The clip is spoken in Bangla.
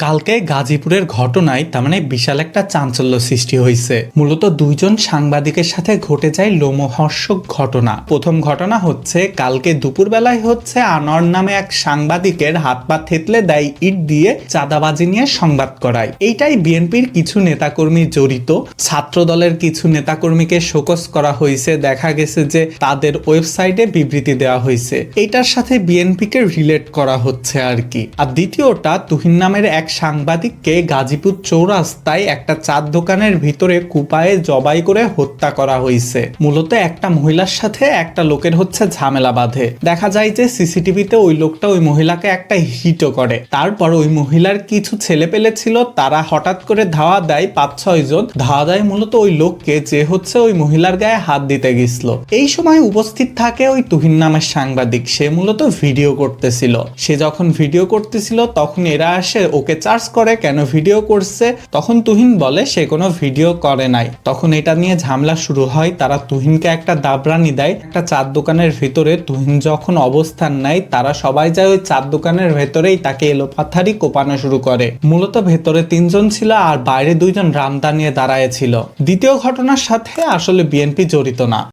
কালকে গাজীপুরের ঘটনায় তার মানে বিশাল একটা চাঞ্চল্য সৃষ্টি হয়েছে মূলত দুইজন সাংবাদিকের সাথে ঘটে যায় লোমহর্ষক ঘটনা। প্রথম ঘটনা হচ্ছে, কালকে দুপুরবেলায় হচ্ছে আনর নামে এক সাংবাদিকের হাত পা থেতলে দেয় ইট দিয়ে চাঁদাবাজি নিয়ে সংবাদ করায়। এইটাই বিএনপির কিছু নেতাকর্মী জড়িত। ছাত্র দলের কিছু নেতাকর্মীকে শোকস করা হয়েছে দেখা গেছে যে তাদের ওয়েবসাইটে বিবৃতি দেওয়া হয়েছে এইটার সাথে বিএনপিকে রিলেট করা হচ্ছে আর কি। আর দ্বিতীয়টা, তুহিন নামের এক সাংবাদিককে গাজীপুর চৌরাস্তায় একটা চার দোকানের ভিতরে কুপায়ে জবাই করে হত্যা করা হয়েছে মূলত একটা মহিলার সাথে একটা লোকের হচ্ছে ঝামেলা বাঁধে। দেখা যায় যে সিসিটিভিতে ওই লোকটা ওই মহিলাকে একটা হিটও করে। তারপর ওই মহিলার কিছু ছেলে পেলে ছিল, তারা হঠাৎ করে ধাওয়া দেয় পাঁচ ছয় জন। ধাওয়া দেয় মূলত ওই লোককে যে হচ্ছে ওই মহিলার গায়ে হাত দিতে গেছিল। এই সময় উপস্থিত থাকে ওই তুহিন নামের সাংবাদিক। সে মূলত ভিডিও করতেছিল। সে যখন ভিডিও করতেছিল, তখন এরা আসে ওকে চার্জ করে কেন ভিডিও করছে, তখন তুহিন বলে, সে কোনো ভিডিও করে নাই। তখন এটা নিয়ে ঝামেলা শুরু হয়। তারা তুহিনকে একটা দাবরানি দেয়। একটা চার দোকানের ভিতরে তুহিন যখন অবস্থান নেয়, তারা সবাই যায় ওই চার দোকানের ভেতরেই তাকে এলোপাথারি কোপানো শুরু করে। মূলত ভেতরে তিনজন ছিল আর বাইরে দুইজন রামদা নিয়ে দাঁড়ায় ছিল। দ্বিতীয় ঘটনার সাথে আসলে বিএনপি জড়িত না।